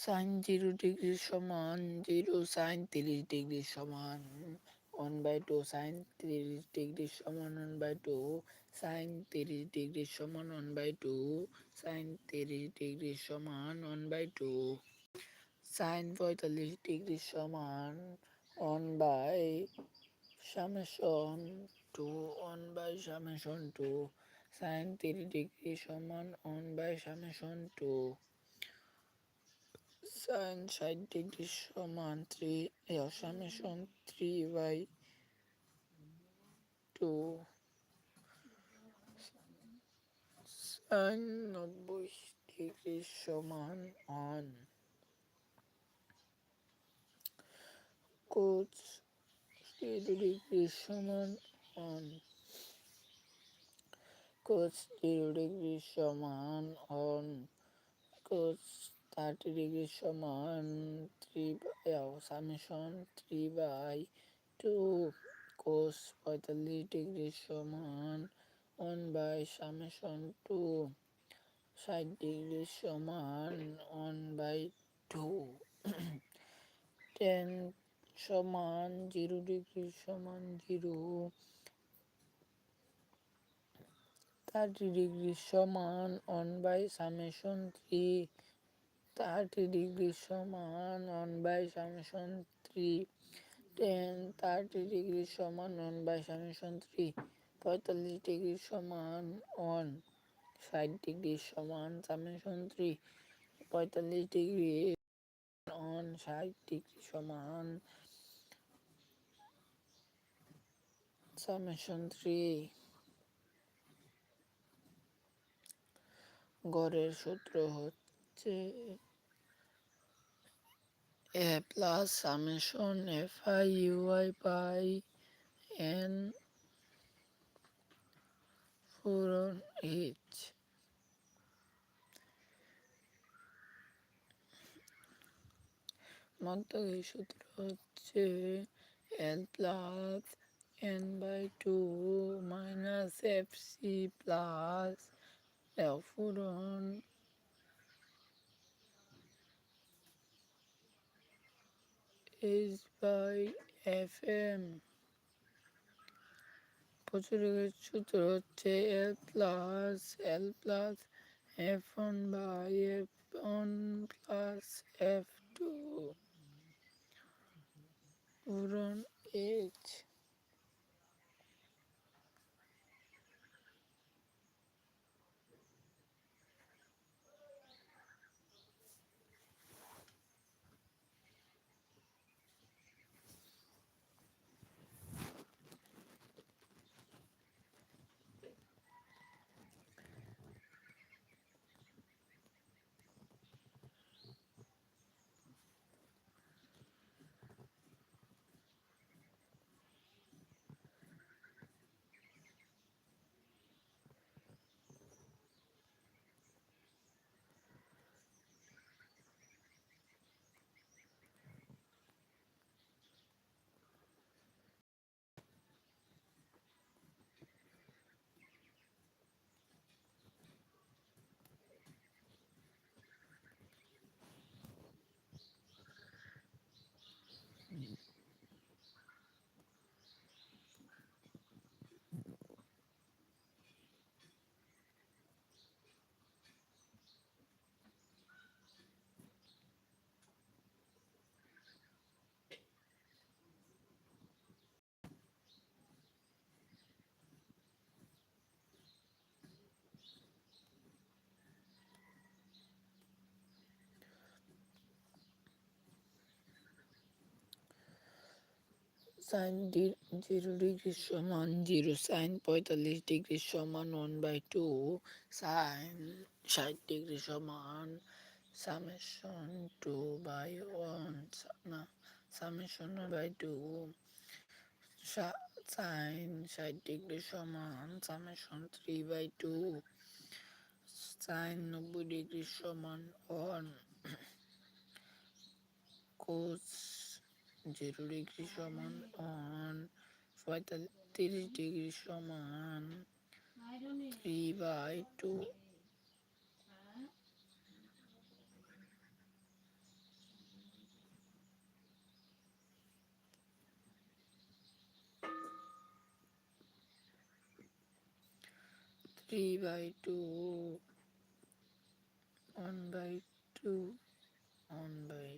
Sign zero degree সমান zero sine তিরিশ degree সমান ওয়ান বাই টু সাইন তিরিশ ডিগ্রি সমান ওয়ান বাই টু সাইন তিরিশ ডিগ্রি সমান ওয়ান বাই টু সাইন তিরিশ ডিগ্রি সমান ওয়ান বাই টু সাইন পঁয়তাল্লিশ ডিগ্রি সমান one by summation two one by summation two sine তিরিশ ডিগ্রি সমান one by summation two sine ষাট ডিগ্রি সমান three summation three by two sine নব্বই degree সমান ওয়ান কোচ জিরো ডিগ্রি সমান one cos zero degree সমান one cos thirty degree সমান three summation three by two cos পঁয়তাল্লিশ degree সমান one by summation two ষাট degree সমান one by two tan সমান জিরো ডিগ্রি সমান জিরো থার্টি ডিগ্রি সমান one by summation three thirty degree সমান one by summation three. Tan thirty degree সমান one by summation three. পঁয়তাল্লিশ degree সমান one. ষাট ডিগ্রি সমান সামেশন থ্রি। পঁয়তাল্লিশ ডিগ্রি ওয়ান। ষাট ডিগ্রি সমান সামেশন থ্রি। গড়ের সূত্র হচ্ছে A plus summation F I U I by N পূরণ এইচ মধ্যকের সূত্র হচ্ছে L plus N by two minus F C plus F পূরণ এইচ বাই এফ এম প্রচুরের সূত্র হচ্ছে L plus L plus F one by F one plus F two পূরণ H sine zero degree সমান zero sine পঁয়তাল্লিশ degree সমান one by two sine ষাট degree সমান সামেশন টু বাই ওয়ান না সামেশন বাই টু সাইন ষাট degree সমান summation three by two sine নব্বই ডিগ্রি সমান ওয়ান কোস জিরো ডিগ্রি সমান ওয়ান পঁয়তাল্লিশ ডিগ্রি সমান three by two. Three by two. One by two one by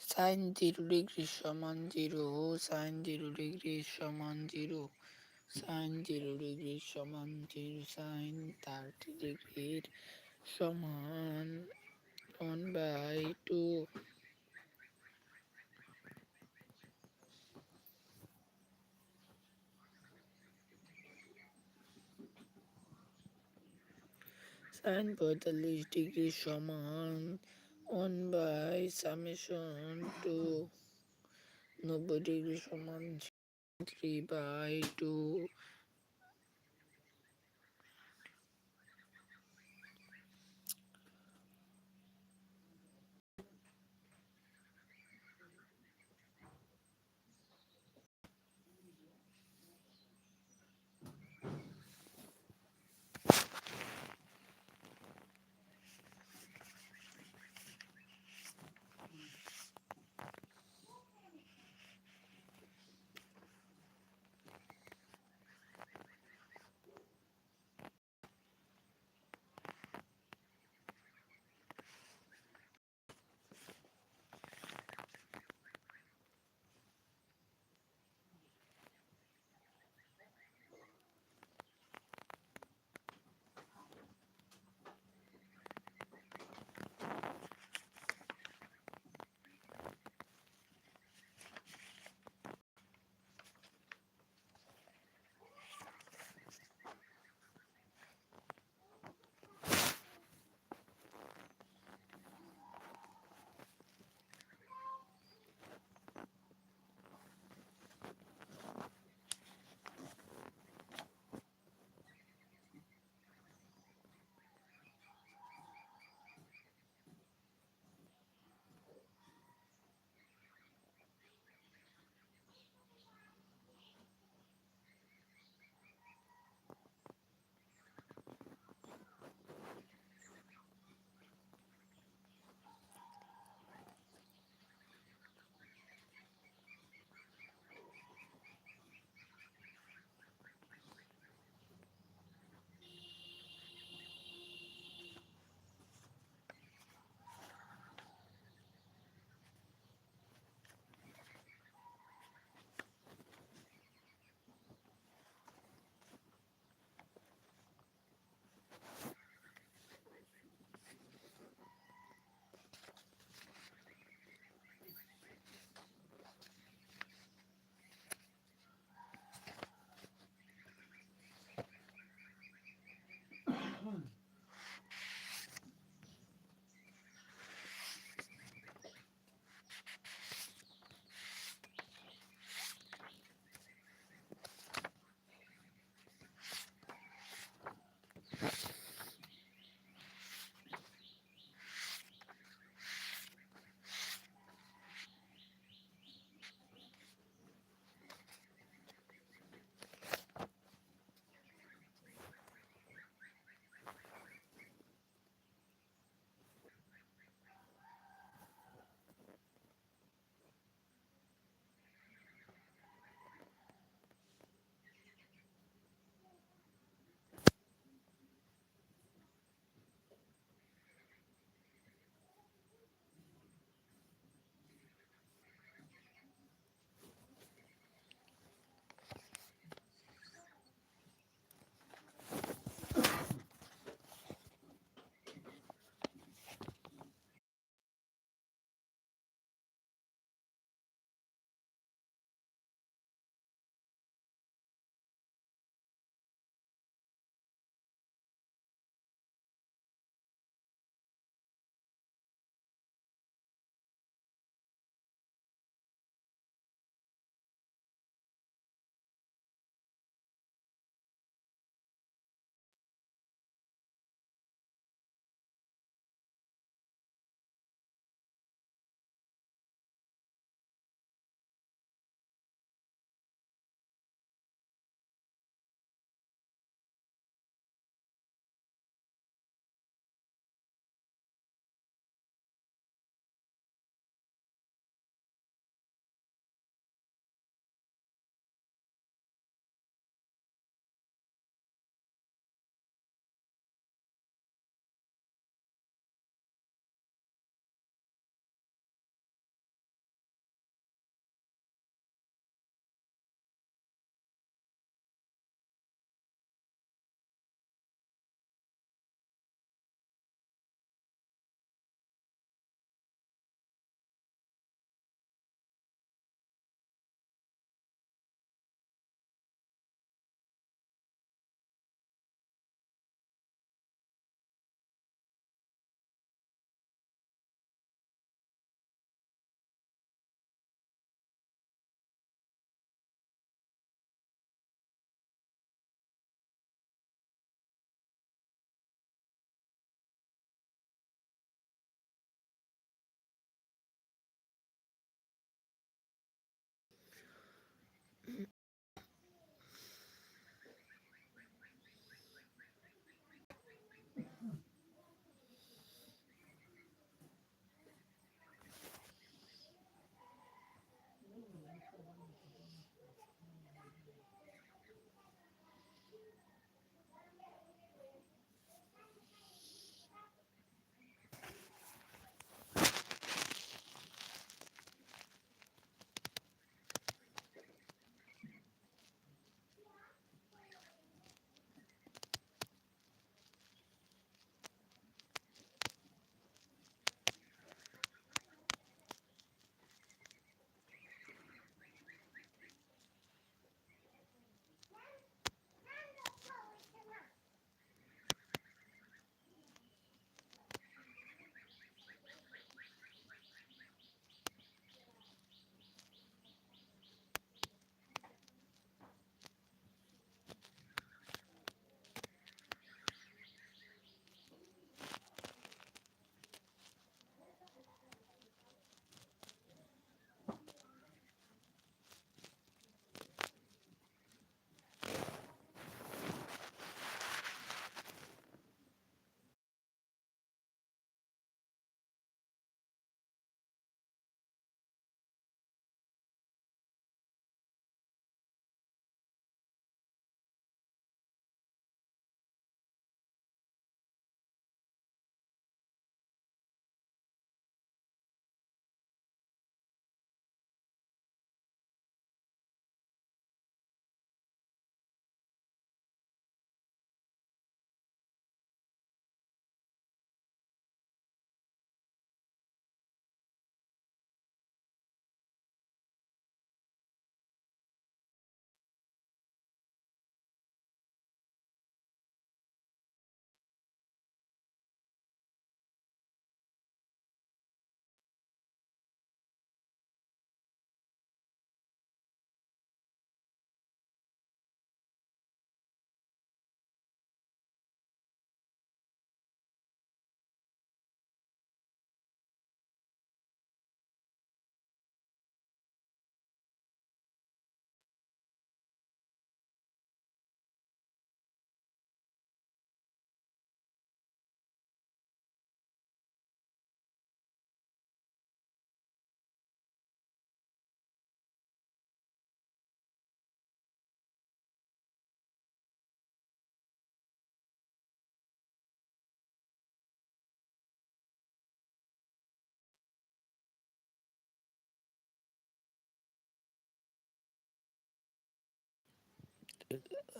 sine zero degree সমান zero sine zero degree সমান zero sine zero degree সমান zero sine thirty ডিগ্রির সমান one by two sine পঁয়তাল্লিশ degree সমান 1 by summation to nobody degree সমান 3 by 2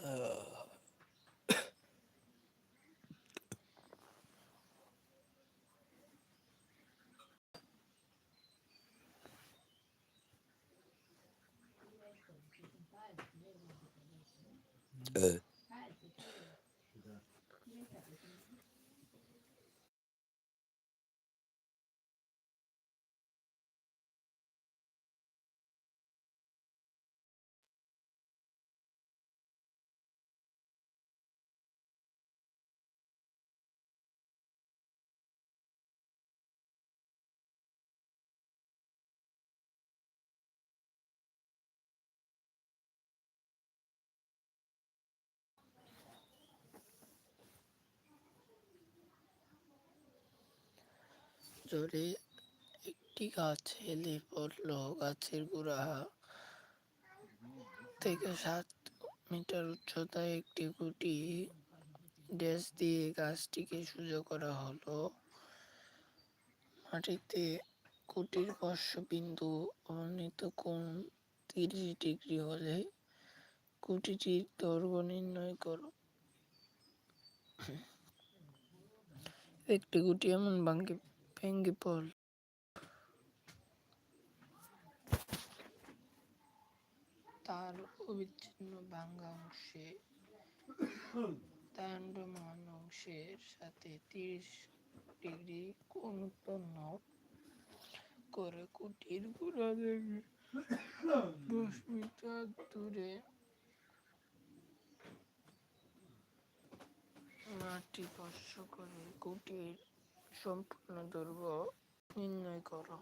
uh. জোরে একটি গাছ হেলে পড়ল গাছের গোড়া। থেকে সাত মিটার উচ্চতায় একটি গুটি ড্যাশ দিয়ে গাছটিকে সোজা করা হলো। মাটিতে কুটির বিন্দু অবনীত কোণ তিরিশ ডিগ্রি হলে কুটিটির দৈর্ঘ্য নির্ণয় করো। একটি গুটি এমন ভাঙ্গে ভেঙে পড়ল তার অবিচ্ছিন্ন ভাঙ্গা অংশে দণ্ডায়মান অংশের সাথে তিরিশ ডিগ্রি কোণ উৎপন্ন করে কুটির গোড়া থেকে দশ মিটার দূরে মাটি স্পর্শ করে কুটির সম্পূর্ণ দৈর্ঘ্য নির্ণয় করো